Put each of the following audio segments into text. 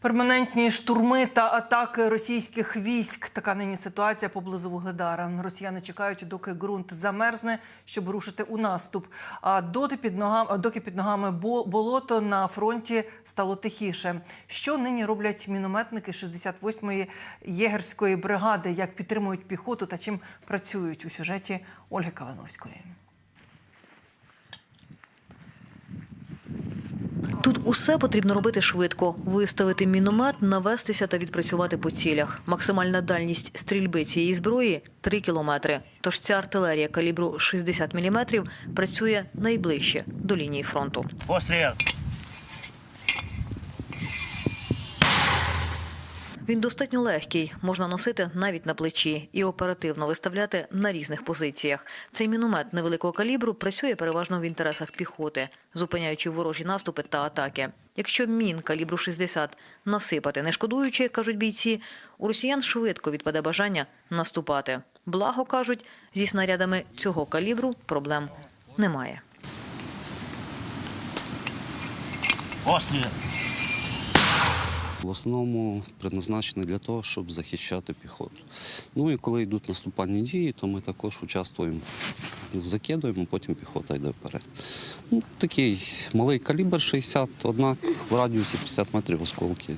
Перманентні штурми та атаки російських військ. Така нині ситуація поблизу Вугледара. Росіяни чекають, доки ґрунт замерзне, щоб рушити у наступ. А доти під ногами, доки під ногами бо- болото на фронті стало тихіше. Що нині роблять мінометники 68-ї єгерської бригади? Як підтримують піхоту та чим працюють у сюжеті Ольги Калиновської? Тут усе потрібно робити швидко: виставити міномет, навестися та відпрацювати по цілях. Максимальна дальність стрільби цієї зброї 3 кілометри. Тож ця артилерія калібру 60 мм працює найближче до лінії фронту. Постріл. Він достатньо легкий, можна носити навіть на плечі і оперативно виставляти на різних позиціях. Цей міномет невеликого калібру працює переважно в інтересах піхоти, зупиняючи ворожі наступи та атаки. Якщо мін калібру 60 насипати не шкодуючи, кажуть бійці, у росіян швидко відпаде бажання наступати. Благо кажуть, зі снарядами цього калібру проблем немає. Постріл. В основному предназначений для того, щоб захищати піхоту. Ну і коли йдуть наступальні дії, то ми також участвуємо, закидуємо, потім піхота йде вперед. Ну, такий малий калібр 60, однак в радіусі 50 метрів осколки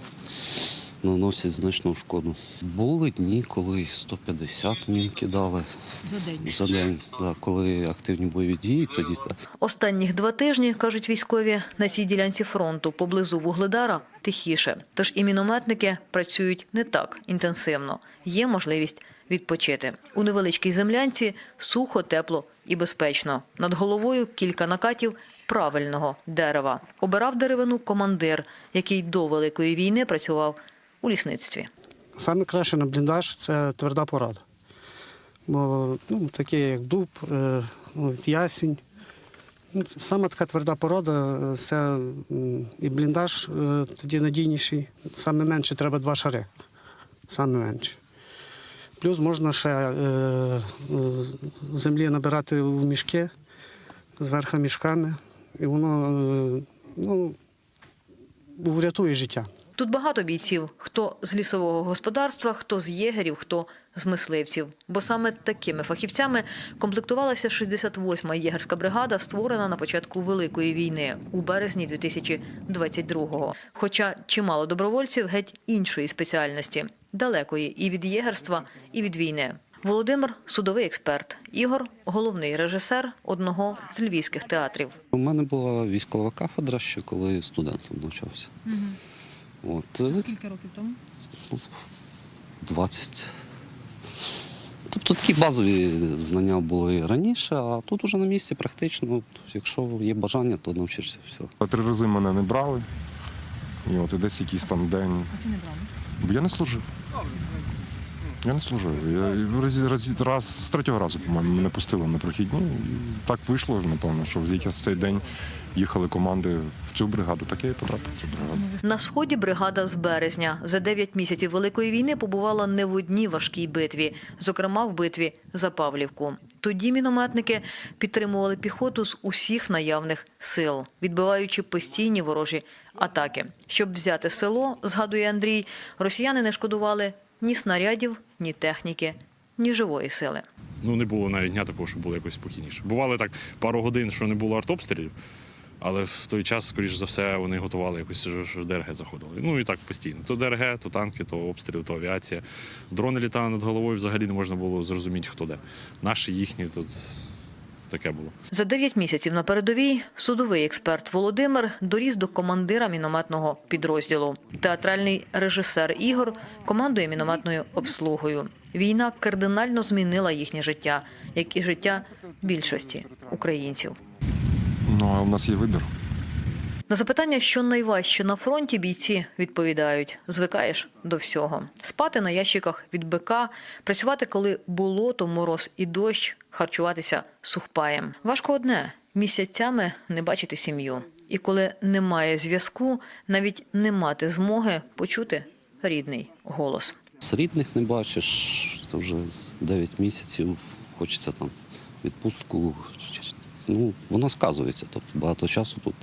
наносять значну шкоду. Були дні, коли 150 мін кидали за день. За день да, коли активні бойові дії, тоді так. Останніх два тижні, кажуть військові, на цій ділянці фронту поблизу Вугледара тихіше. Тож і мінометники працюють не так інтенсивно. Є можливість відпочити. У невеличкій землянці сухо, тепло і безпечно. Над головою кілька накатів правильного дерева. Обирав деревину командир, який до Великої війни працював у лісництві. Саме краще на бліндаж це тверда порада. Бо ну, такі, як дуб, е, ну, ясінь. Ну, Саме така тверда порода, е, це і бліндаж е, тоді надійніший. Саме менше треба два шари. Саме менше. Плюс можна ще землі набирати в мішки, зверху мішками, і воно ну, врятує життя. Тут багато бійців, хто з лісового господарства, хто з єгерів, хто з мисливців. Бо саме такими фахівцями комплектувалася 68-ма єгерська бригада, створена на початку Великої війни у березні 2022-го. Хоча чимало добровольців геть іншої спеціальності, далекої і від єгерства, і від війни. Володимир судовий експерт, Ігор головний режисер одного з львівських театрів. У мене була військова кафедра ще коли студентом навчався. От, Скільки років тому? 20. Тобто такі базові знання були раніше, а тут уже на місці практично, якщо є бажання, то навчишся все. Три рази мене не брали. І от і десь якийсь там день. А ти не брали? Бо я не служив. Я не служив. Я раз, раз, з третього разу, по-моєму, мене пустили на прохідні. І так вийшло, напевно, що якраз в цей день їхали команди в цю бригаду, так я і потрапив в цю бригаду. На сході бригада з березня за 9 місяців Великої війни побувала не в одній важкій битві, зокрема в битві за Павлівку. Тоді мінометники підтримували піхоту з усіх наявних сил, відбиваючи постійні ворожі атаки. Щоб взяти село, згадує Андрій, росіяни не шкодували ні снарядів, ні техніки, ні живої сили. Ну, не було навіть дня такого, що було якось спокійніше. Бували так пару годин, що не було артобстрілів, але в той час, скоріш за все, вони готували якось що- ДРГ заходили. Ну і так постійно. То ДРГ, то танки, то обстріли, то авіація. Дрони літали над головою, взагалі не можна було зрозуміти, хто де. Наші, їхні, тут таке було. За 9 місяців на передовій судовий експерт Володимир доріс до командира мінометного підрозділу. Театральний режисер Ігор командує мінометною обслугою. Війна кардинально змінила їхнє життя, як і життя більшості українців. Ну, а у нас є вибір. На запитання, що найважче на фронті, бійці відповідають: звикаєш до всього. Спати на ящиках від БК, працювати, коли болото, мороз і дощ, харчуватися сухпаєм. Важко одне місяцями не бачити сім'ю. І коли немає зв'язку, навіть не мати змоги почути рідний голос. З рідних не бачиш, це вже 9 місяців, хочеться там відпустку. Ну, воно сказується. Тобто багато часу тут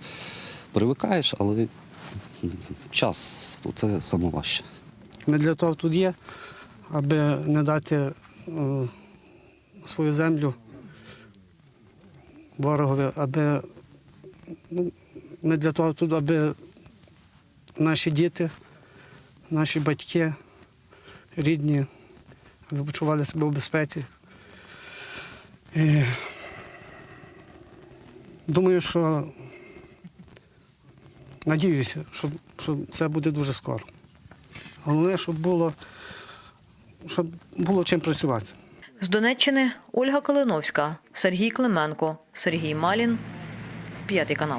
привикаєш, але час це саме. Ми для того тут є, аби не дати е, свою землю ворогові, аби ну, ми для того тут, аби наші діти, наші батьки, рідні, аби почували себе в безпеці. І думаю, що надіюся, що, що це буде дуже скоро. Головне, щоб було, щоб було чим працювати. З Донеччини Ольга Калиновська, Сергій Клименко, Сергій Малін, п'ятий канал.